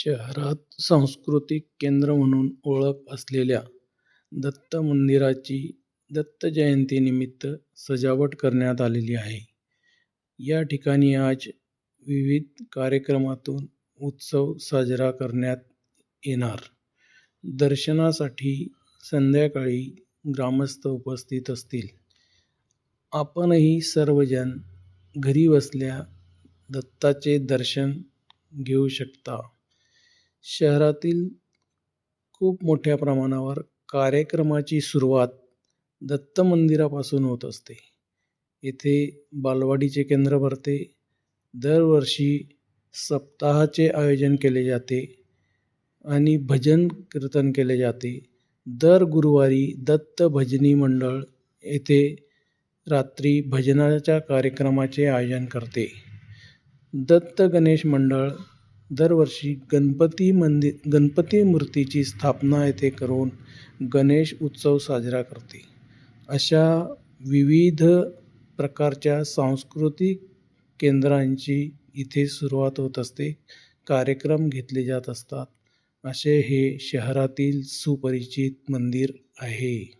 शहरात सांस्कृतिक केंद्र म्हणून ओळख असलेल्या दत्त मंदिराची दत्त जयंतीनिमित्त सजावट करण्यात आलेली आहे. या ठिकाणी आज विविध कार्यक्रमातून उत्सव साजरा करण्यात येणार. दर्शनासाठी संध्याकाळी ग्रामस्थ उपस्थित असतील. आपणही सर्वजण घरी बसल्या दत्ताचे दर्शन घेऊ शकता. शहरातील खूप मोठ्या प्रमाणावर कार्यक्रमाची सुरुवात दत्त मंदिरापासून होत असते. येथे बालवाडीचे केंद्र भरते. दरवर्षी सप्ताहाचे आयोजन केले जाते आणि भजन कीर्तन केले जाते. दर गुरुवारी दत्त भजनी मंडळ येथे रात्री भजनाच्या कार्यक्रमाचे आयोजन करते. दत्त गणेश मंडळ दरवर्षी गणपती मंदिर गणपती मूर्तीची स्थापना येथे करून गणेश उत्सव साजरा करते. अशा विविध प्रकारच्या सांस्कृतिक केंद्रांची इथे सुरुवात होत असते. कार्यक्रम घेतले जात असतात. असे हे शहरातील सुपरिचित मंदिर आहे.